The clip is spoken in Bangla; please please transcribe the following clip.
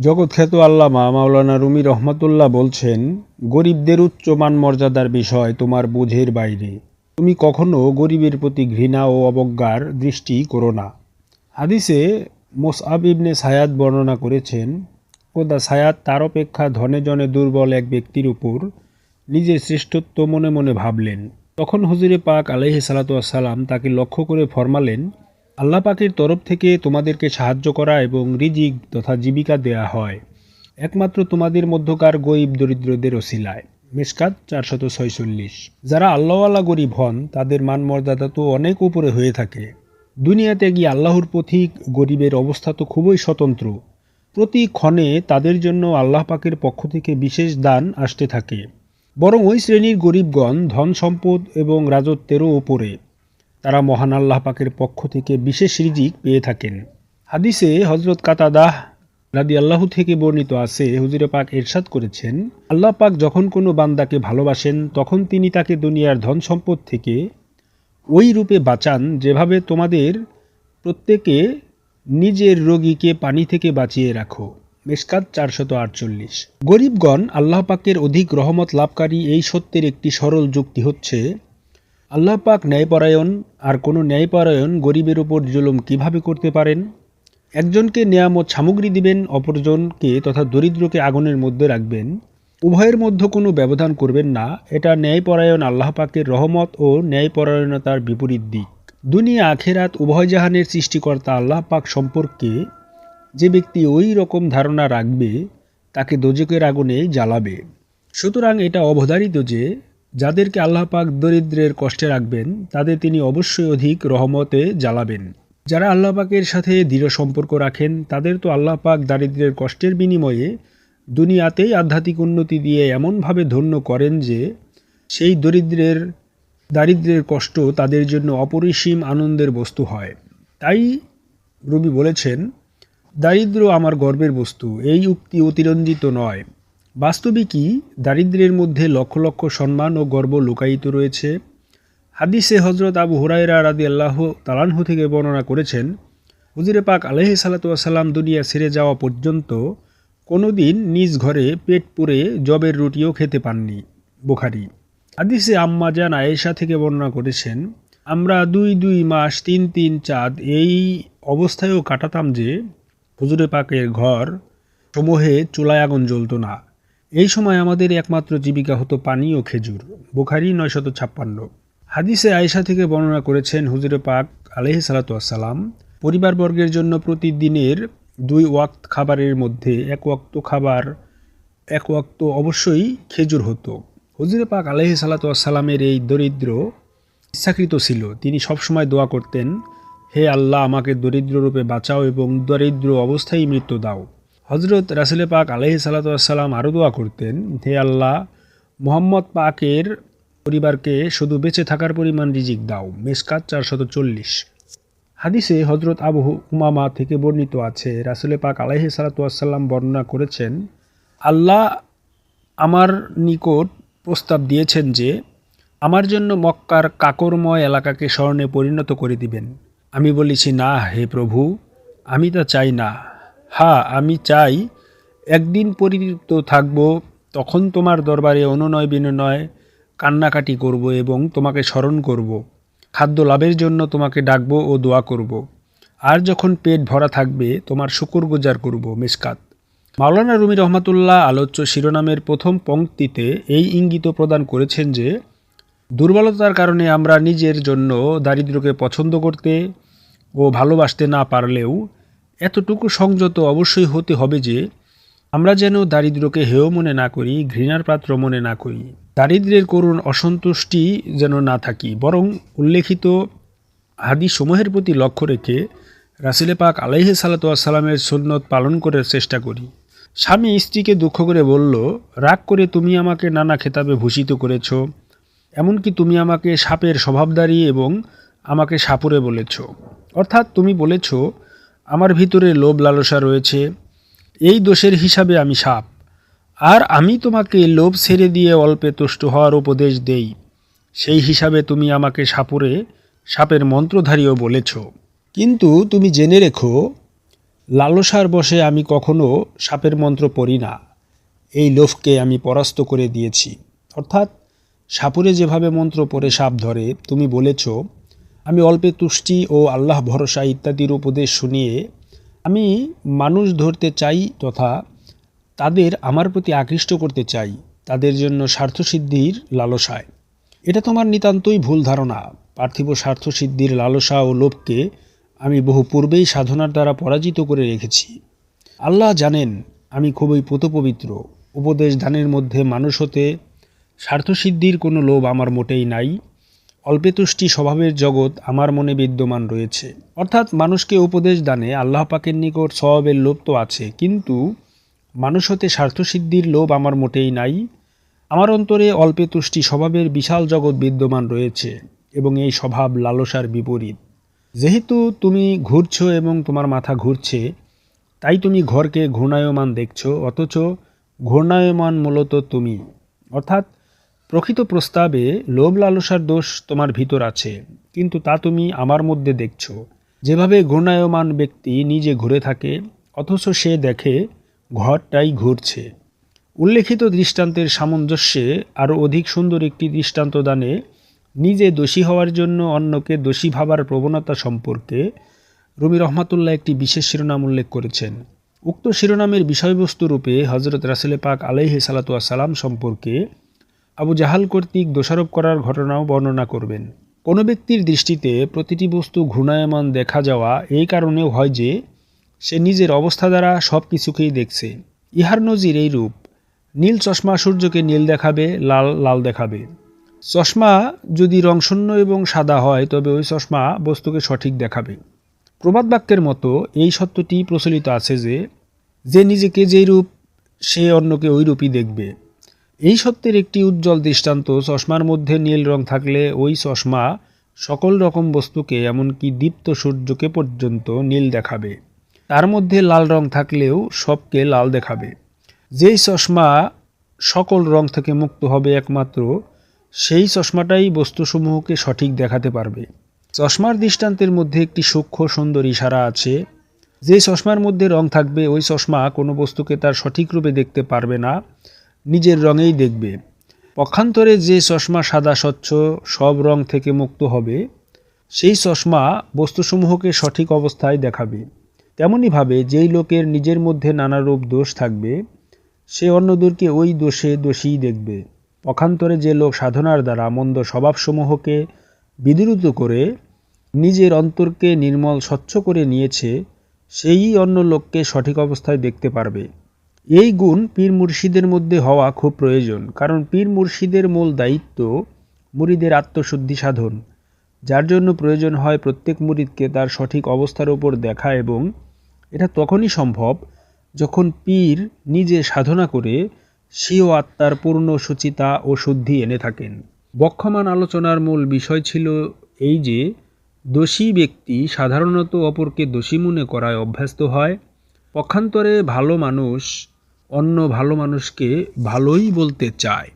জগৎখ্যাত আল্লামা মাওলানা রুমি রহমাতুল্লাহ বলছেন, গরিবদের উচ্চ মান মর্যাদার বিষয় তোমার বোঝের বাইরে। তুমি কখনো গরিবের প্রতি ঘৃণা ও অবজ্ঞার দৃষ্টি করো না। হাদিসে মোসআব ইবনে সায়াদ বর্ণনা করেছেন কোদা সায়াদ তার অপেক্ষা ধনে জনে দুর্বল এক ব্যক্তির উপর নিজের শ্রেষ্ঠত্ব মনে মনে ভাবলেন। তখন হুজুরে পাক আলহি সালাতাম তাকে লক্ষ্য করে ফরমালেন আল্লাহ পাকের তরফ থেকে তোমাদেরকে সাহায্য করা এবং রিজিক তথা জীবিকা দেয়া হয়। একমাত্র তোমাদের মধ্যকার গরিব দরিদ্রদের ওসিলায়। মেসকাত চারশত ছয়চল্লিশ। যারা আল্লাহওয়ালা গরিব হন, তাদের মান মর্যাদা তো অনেক উপরে হয়ে থাকে। দুনিয়াতে গিয়ে আল্লাহর পথিক গরিবের অবস্থা তো খুবই স্বতন্ত্র। প্রতি ক্ষণে তাদের জন্য আল্লাহ পাকের পক্ষ থেকে বিশেষ দান আসতে থাকে। বরং ওই শ্রেণির গরিবগণ ধন সম্পদ এবং রাজত্বেরও ওপরে তারা মহান আল্লাহ পাকের পক্ষ থেকে বিশেষ রিজিক পেয়ে থাকেন। হাদিসে হজরত কাতাদাহ রাদি আল্লাহ থেকে বর্ণিত আছে, হুজুরে পাক এরশাদ করেছেন, আল্লাহ পাক যখন কোনো বান্দাকে ভালোবাসেন, তখন তিনি তাকে দুনিয়ার ধন সম্পদ থেকে ওই রূপে বাঁচান যেভাবে তোমাদের প্রত্যেকে নিজের রোগীকে পানি থেকে বাঁচিয়ে রাখো। মেসকাত চারশত আটচল্লিশ। গরিবগণ আল্লাহ পাকের অধিক রহমত লাভকারী এই সত্যের একটি সরল যুক্তি হচ্ছে আল্লাহ পাক ন্যায়পরায়ণ আর কোনো ন্যায়পরায়ণ গরিবের উপর জুলুম কীভাবে করতে পারেন? একজনকে নিয়ামত সামগ্রী দিবেন, অপরজনকে তথা দরিদ্রকে আগুনের মধ্যে রাখবেন। উভয়ের মধ্যে কোনো ব্যবধান করবেন না। এটা ন্যায়পরায়ণ আল্লাহ পাকের রহমত ও ন্যায়পরায়ণতার বিপরীত দিক। দুনিয়া, আখেরাত উভয় জাহানের সৃষ্টিকর্তা আল্লাহ পাক সম্পর্কে যে ব্যক্তি ওই রকম ধারণা রাখবে, তাকে দোজকের আগুনে জ্বালাবে। সুতরাং এটা অবধারিত যে যাদেরকে আল্লাহ পাক দরিদ্রের কষ্টে রাখবেন, তাদের তিনি অবশ্যই অধিক রহমতে জ্বালাবেন। যারা আল্লাহ পাকের সাথে দৃঢ় সম্পর্ক রাখেন, তাদের তো আল্লাহ পাক দারিদ্রের কষ্টের বিনিময়ে দুনিয়াতেই আধ্যাত্মিক উন্নতি দিয়ে এমনভাবে ধন্য করেন যে, সেই দরিদ্রের, দারিদ্রের কষ্ট তাদের জন্য অপরিসীম আনন্দের বস্তু হয়। তাই রবি বলেছেন, দারিদ্র আমার গর্বের বস্তু, এই উক্তি অতিরঞ্জিত নয়। বাস্তবিকই দারিদ্রের মধ্যে লক্ষ লক্ষ সম্মান ও গর্ব লুকায়িত রয়েছে। হাদিসে হজরত আবু হুরাইরা রাদি আল্লাহ তালানহু থেকে বর্ণনা করেছেন, হুজুরে পাক আলহি সাল্লাতাম দুনিয়া ছেড়ে যাওয়া পর্যন্ত কোনো দিন নিজ ঘরে পেট পুরে জবের রুটিও খেতে পাননি বুখারি। হাদিসে আম্মা জান আয়েশা থেকে বর্ণনা করেছেন, আমরা দুই দুই মাস তিন তিন চাঁদ এই অবস্থায়ও কাটাতাম যে হুজুরে পাকের ঘর সমূহে চুলায় আগুন জ্বলত না। এই সময় আমাদের একমাত্র জীবিকা হতো পানি ও খেজুর, বুখারি নয়শত ছাপ্পান্ন। হাদিসে আয়েশা থেকে বর্ণনা করেছেন হুজুরে পাক আলহি সালাতাম পরিবারবর্গের জন্য প্রতিদিনের দুই ওয়াক্ত খাবারের মধ্যে এক ওয়াক্ত খাবার, এক ওয়াক্ত অবশ্যই খেজুর হতো। হুজুরে পাক আলহি সালাতামের এই দরিদ্র ইচ্ছাকৃত ছিল, তিনি সবসময় দোয়া করতেন, হে আল্লাহ, আমাকে দরিদ্র রূপে বাঁচাও এবং দরিদ্র অবস্থায় মৃত্যু দাও। হজরত রাসুলে পাক আলহি সাল্লাতাম আরও দোয়া করতেন, হে আল্লাহ, মোহাম্মদ পাকের পরিবারকে শুধু বেঁচে থাকার পরিমাণ রিজিক দাও, মেসকাত চারশত চল্লিশ। হাদিসে হজরত আবু উমামা থেকে বর্ণিত আছে, রাসুলে পাক আলাহি সালাতাম বর্ণনা করেছেন, আল্লাহ আমার নিকট প্রস্তাব দিয়েছেন যে, আমার জন্য মক্কার কাকরময় এলাকাকে স্মরণে পরিণত করে দিবেন। আমি বলেছি, না, হে প্রভু, আমি তা চাই না। হ্যাঁ আমি চাই একদিন পরিতৃপ্ত থাকব, তখন তোমার দরবারে অনুনয় বিনয় কান্নাকাটি করব এবং তোমাকে স্মরণ করব। খাদ্য লাভের জন্য তোমাকে ডাকবো ও দোয়া করব। আর যখন পেট ভরা থাকবে, তোমার শুকুর গুজার করব, মেসকাত মাওলানা রুমি রহমাতুল্লাহ আলোচ্য শিরোনামের প্রথম পংক্তিতে এই ইঙ্গিত প্রদান করেছেন যে, দুর্বলতার কারণে আমরা নিজের জন্য দারিদ্রকে পছন্দ করতে ও ভালোবাসতে না পারলেও এতটুকু সংযত অবশ্যই হতে হবে যে, আমরা যেন দারিদ্রকে হেয় মনে না করি, ঘৃণার পাত্র মনে না করি। দারিদ্রের করুণ অসন্তুষ্টি যেন না থাকি, বরং উল্লেখিত হাদি সমূহের প্রতি লক্ষ্য রেখে রাসিলে পাক আলাইহে সালাতামের সুন্নত পালন করার চেষ্টা করি। স্বামী স্ত্রীকে দুঃখ করে বলল, রাগ করে তুমি আমাকে নানা খেতাবে ভূষিত করেছ, এমনকি তুমি আমাকে সাপের স্বভাবদারী এবং আমাকে সাপুরে বলেছ। অর্থাৎ তুমি বলেছ আমার ভিতরে লোভ লালসা রয়েছে, এই দোষের হিসাবে আমি সাপ। আর আমি তোমাকে লোভ ছেড়ে দিয়ে অল্পে তুষ্ট হওয়ার উপদেশ দেই। সেই হিসাবে তুমি আমাকে সাপুরে সাপের মন্ত্রধারীও বলেছ। কিন্তু তুমি জেনে রেখো, লালসার বসে আমি কখনো সাপের মন্ত্র পড়ি না। এই লোভকে আমি পরাস্ত করে দিয়েছি। অর্থাৎ সাপুরে যেভাবে মন্ত্র পড়ে সাপ ধরে, তুমি বলেছ আমি অল্পে তুষ্টি ও আল্লাহ ভরসা ইত্যাদির উপদেশ শুনিয়ে আমি মানুষ ধরতে চাই তথা তাদের আমার প্রতি আকৃষ্ট করতে চাই, তাদের জন্য স্বার্থসিদ্ধির লালসায়। এটা তোমার নিতান্তই ভুল ধারণা। পার্থিব স্বার্থসিদ্ধির লালসা ও লোভকে আমি বহু পূর্বেই সাধনার দ্বারা পরাজিত করে রেখেছি। আল্লাহ জানেন, আমি খুবই পুতপবিত্র উপদেশ দানের মধ্যে মানুষ হতে স্বার্থসিদ্ধির কোনো লোভ আমার মোটেই নাই। অল্পেতুষ্টি স্বভাবের জগৎ আমার মনে বিদ্যমান রয়েছে। অর্থাৎ মানুষকে উপদেশ দানে আল্লাহ পাকের নিকট স্বভাবের লোভ তো আছে, কিন্তু মানুষ হতে স্বার্থসিদ্ধির লোভ আমার মোটেই নাই। আমার অন্তরে অল্পে তুষ্টি স্বভাবের বিশাল জগৎ বিদ্যমান রয়েছে এবং এই স্বভাব লালসার বিপরীত। যেহেতু তুমি ঘুরছো এবং তোমার মাথা ঘুরছে, তাই তুমি ঘরকে ঘূর্ণায়মান দেখছ, অথচ ঘূর্ণায়মান মূলত তুমি। অর্থাৎ প্রকৃত প্রস্তাবে লোভ লালসার দোষ তোমার ভিতর আছে, কিন্তু তা তুমি আমার মধ্যে দেখছ। যেভাবে ঘূর্ণায়মান ব্যক্তি নিজে ঘুরে থাকে, অথচ সে দেখে ঘরটাই ঘুরছে। উল্লেখিত দৃষ্টান্তের সামঞ্জস্যে আরও অধিক সুন্দর একটি দৃষ্টান্ত দানে, নিজে দোষী হওয়ার জন্য অন্যকে দোষী ভাবার প্রবণতা সম্পর্কে রুমি রহমাতুল্লাহ একটি বিশেষ শিরোনাম উল্লেখ করেছেন। উক্ত শিরোনামের বিষয়বস্তু রূপে হজরত রাসেলে পাক সালাতুয়া সালাম সম্পর্কে আবু জাহাল কর্তৃক দোষারোপ করার ঘটনাও বর্ণনা করবেন। কোনো ব্যক্তির দৃষ্টিতে প্রতিটি বস্তু ঘূর্ণায়মান দেখা যাওয়া এই কারণেও হয় যে, সে নিজের অবস্থা দ্বারা সব কিছুকেই দেখছে। ইহার নজির এই রূপ, নীল চশমা সূর্যকে নীল দেখাবে, লাল লাল দেখাবে। চশমা যদি রংশূন্য এবং সাদা হয়, তবে ওই চশমা বস্তুকে সঠিক দেখাবে। প্রবাদ বাক্যের মতো এই সত্যটি প্রচলিত আছে যে যে নিজেকে যেই রূপ, সে অন্যকে ওই রূপই দেখবে। এই সত্যের একটি উজ্জ্বল দৃষ্টান্ত, চশমার মধ্যে নীল রং থাকলে ওই চশমা সকল রকম বস্তুকে, এমনকি দীপ্ত সূর্যকে পর্যন্ত নীল দেখাবে। তার মধ্যে লাল রং থাকলেও সবকে লাল দেখাবে। যেই চশমা সকল রং থেকে মুক্ত হবে একমাত্র, সেই চশমাটাই বস্তুসমূহকে সঠিক দেখাতে পারবে। চশমার দৃষ্টান্তের মধ্যে একটি সূক্ষ্ম সুন্দর ইশারা আছে। যে চশমার মধ্যে রং থাকবে, ওই চশমা কোনো বস্তুকে তার সঠিক রূপে দেখতে পারবে না। নিজের রঙেই দেখবে। পক্ষান্তরে যে চশমা সাদা স্বচ্ছ, সব রং থেকে মুক্ত হবে, সেই চশমা বস্তুসমূহকে সঠিক অবস্থায় দেখাবে। তেমনইভাবে যেই লোকের নিজের মধ্যে নানারূপ দোষ থাকবে, সে অন্যদেরকে ওই দোষে দোষী দেখবে। পক্ষান্তরে যে লোক সাধনার দ্বারা মন্দ স্বভাবসমূহকে বিদ্রুত করে, নিজের অন্তরকে নির্মল স্বচ্ছ করে নিয়েছে, সেই অন্য লোককে সঠিক অবস্থায় দেখতে পারবে। এই গুণ পীর মুর্শিদের মধ্যে হওয়া খুব প্রয়োজন, কারণ পীর মুর্শিদের মূল দায়িত্ব মুরিদের আত্মশুদ্ধি সাধন। যার জন্য প্রয়োজন হয় প্রত্যেক মুরিদকে তার সঠিক অবস্থার উপর দেখা এবং এটা তখনই সম্ভব যখন পীর নিজে সাধনা করে স্বীয় আত্মার পূর্ণ সুচিতা ও শুদ্ধি এনে থাকেন। বক্ষমান আলোচনার মূল বিষয় ছিল এই যে, দোষী ব্যক্তি সাধারণত অপরকে দোষী মনে করায় অভ্যস্ত হয়। পক্ষান্তরে ভালো মানুষ অন্য ভালো মানুষকে ভালোই বলতে চায়।